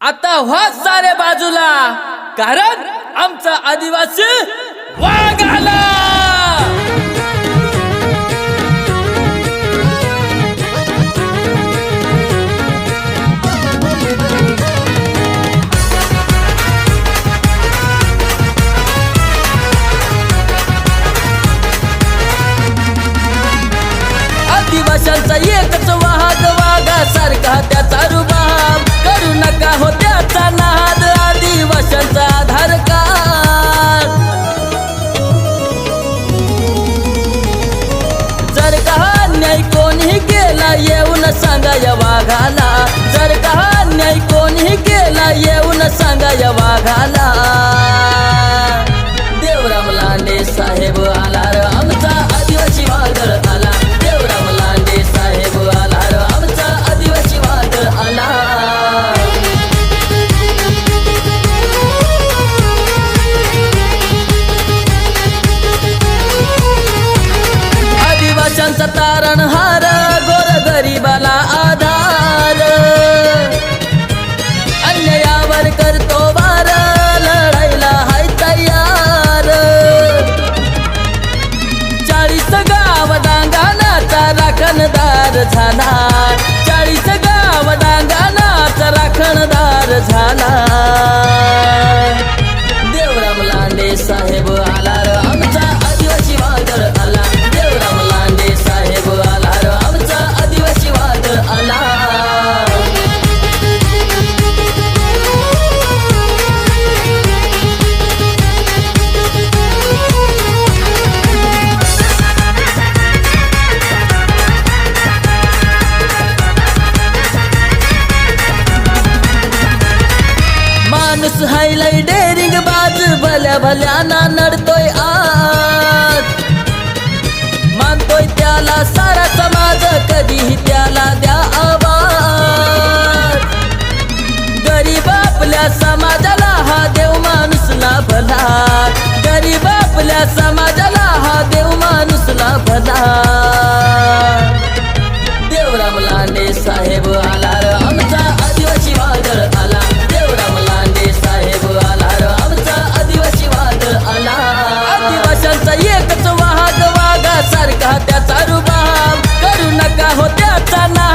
आता व्हा सारे बाजूला कारण आमचा आदिवासी वाघ आला! la la माणूस हायलाय डेरिंग बाज भल्या भल्या ना नडतोय आज. मानतोय त्याला सारा समाज कधीही त्याला द्या आवाज. गरीब आपल्या समाजाला हा देव माणूस ना भला. गरीब आपल्या समाज भाषांचा एकच वाद वाघासारखा त्याचा रुबाब. करू नका हो त्याचा ना